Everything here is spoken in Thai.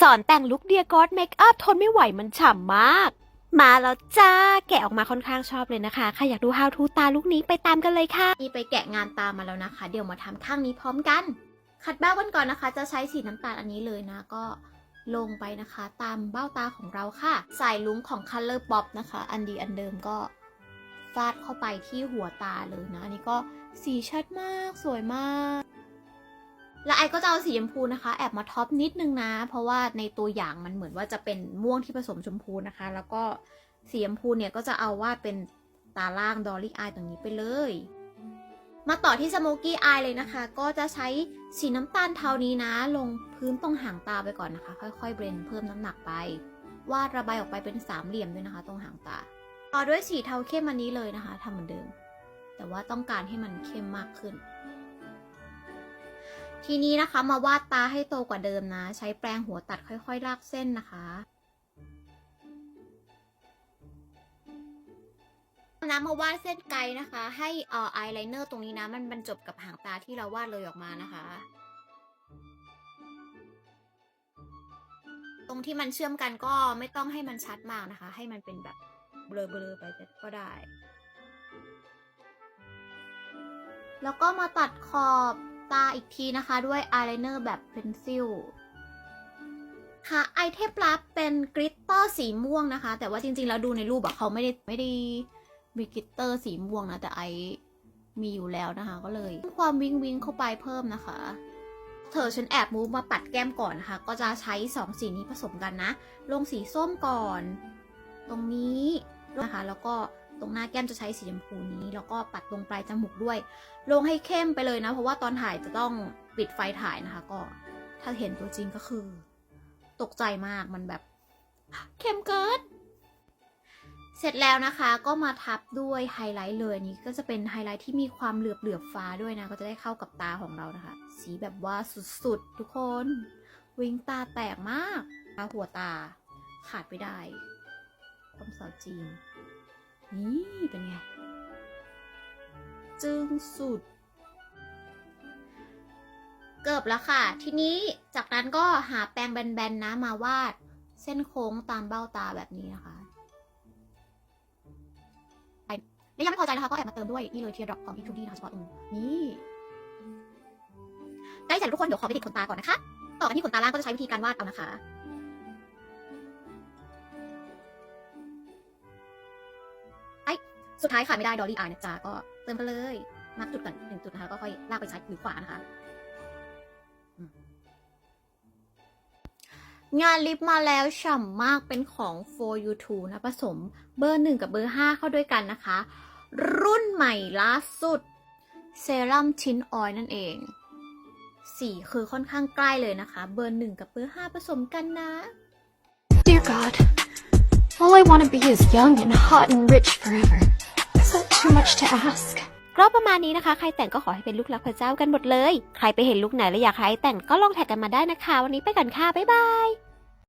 สอนแต่งลุคเดียกอดเมคอัพทนไม่ไหวมันฉ่ำมาก มาแล้วจ้า แกะออกมาค่อนข้างชอบเลยนะคะ ใครอยากดู how to ตาลุคนี้ไปตามกันเลยค่ะ นี่ไปแกะงานตามาแล้วนะคะ เดี๋ยวมาทำข้างนี้พร้อมกัน ขัดเบ้ากันก่อนนะคะ จะใช้สีน้ำตาลอันนี้เลยนะก็ลงไปนะคะ ตามเบ้าตาของเราค่ะใส่ลุงของ Color Pop นะคะ อันดีอันเดิมก็ฟาดเข้าไปที่หัวตาเลยนะ อันนี้ก็สีชัดมากสวยมาก แล้วไอก็จะเอาสีชมพูนะคะ แอบมาท็อปนิดนึงนะ เพราะว่าในตัวอย่างมันเหมือนว่าจะเป็นม่วงที่ผสมชมพูนะคะ แล้วก็สีชมพูเนี่ยก็จะเอาวาดเป็นตาล่างดอลลี่อายตรงนี้ไปเลย มาต่อที่สโมกี้อายเลยนะคะ ก็จะใช้สีน้ำตาลเทานี้นะ ลงพื้นตรงหางตาไปก่อนนะคะ ค่อยๆเบรนเพิ่มน้ำหนักไป วาดระบายออกไปเป็นสามเหลี่ยมด้วยนะคะ ตรงหางตา ต่อด้วยสีเทาเข้มอันนี้เลยนะคะทำเหมือนเดิม แต่ว่าต้องการให้มันเข้มมากขึ้น ทีนี้นะคะมาวาดตาให้โตกว่าเดิมนะ ใช้แปรงหัวตัดค่อยๆ ลากเส้นนะคะนะมาวาดเส้นไกลนะคะ ให้เอ่ออายไลเนอร์ตรงนี้นะ มันบรรจบกับหางตาที่เราวาดเลยออกมานะคะ ตรงที่มันเชื่อมกันก็ไม่ต้องให้มันชัดมากนะคะ ให้มันเป็นแบบเบลอๆไปก็ได้ แล้วก็มาตัดขอบ ตาอีกทีนะคะด้วยอายไลเนอร์แบบเพนซิลหาไอเทมลับเป็นกริตเตอร์สีม่วงนะคะ แต่ว่าจริงๆ แล้วดูในรูปอะเขาไม่ได้ไม่ได้มีกริตเตอร์สีม่วงนะ แต่ไอมีอยู่แล้วนะคะ ก็เลยเพิ่มความวิงวิงเข้าไปเพิ่มนะคะ เธอฉันแอบมูฟมาปัดแก้มก่อนนะคะ ก็จะใช้สองสีนี้ผสมกันนะ ลงสีส้มก่อน ตรงนี้นะคะแล้วก็ ตรงหน้าแก้มจะใช้สีชมพูนี้ แล้วก็ปัดตรงปลายจมูกด้วย ลงให้เข้มไปเลยนะ เพราะว่าตอนถ่ายจะต้องปิดไฟถ่ายนะคะ ก็ถ้าเห็นตัวจริงก็คือ ตกใจมากมันแบบ เข้มเกินเสร็จแล้วนะคะก็มาทับด้วยไฮไลท์เลยนี้ก็จะเป็นไฮไลท์ที่มีความเหลือบเหลือบฟ้าด้วยนะ ก็จะได้เข้ากับตาของเรานะคะ สีแบบว่าสุดๆ ทุกคน วิงตาแตกมากตาหัวตาขาดไปได้ความสาวจีน นี่เป็นไง จึงสุด เกือบแล้วค่ะ ทีนี้จากนั้นก็หาแปรงแบนๆนะมาวาด เส้นโค้งตามเบ้าตาแบบนี้นะคะและยังไม่พอใจนะคะก็แอบมาเติมด้วย นี่เลยเทียร์ดรอปของพี่ทูดี้นะคะเฉพาะตรงนี้ใกล้เสร็จทุกคนเดี๋ยวขอไปติดขนตาก่อนนะคะ ต่อกันที่ขนตาล่างก็จะใช้วิธีการวาดเอานะคะ สุดท้ายขาดไม่ได้ดอลลี่อายนะจ๊ะก็เติมไปเลยมาร์กจุดก่อนหนึ่งจุดนะคะก็ค่อยลากไปซ้ายหรือขวานะคะงานลิปมาแล้วฉ่ำมากเป็นของ for you t o นะผสมเบอร์หนึ่งกับเบอร์ห้าเข้าด้วยกันนะคะ รุ่นใหม่ล่าสุดเซรั่มชิ้นออยนั่นเอง สีคือค่อนข้างใกล้เลยนะคะ เบอร์หนึ่งกับเบอร์ห้าผสมกันนะ Dear God, all I want to be is young and hot and rich forever. Too much to ask? ก็ประมาณนี้นะคะ ใครแต่งก็ขอให้เป็นลูกรักพระเจ้ากันหมดเลย ใครไปเห็นลูกไหนแล้วอยากให้แต่งก็ลองแท็กกันมาได้นะคะ วันนี้ไปกันค่ะ บ๊ายบาย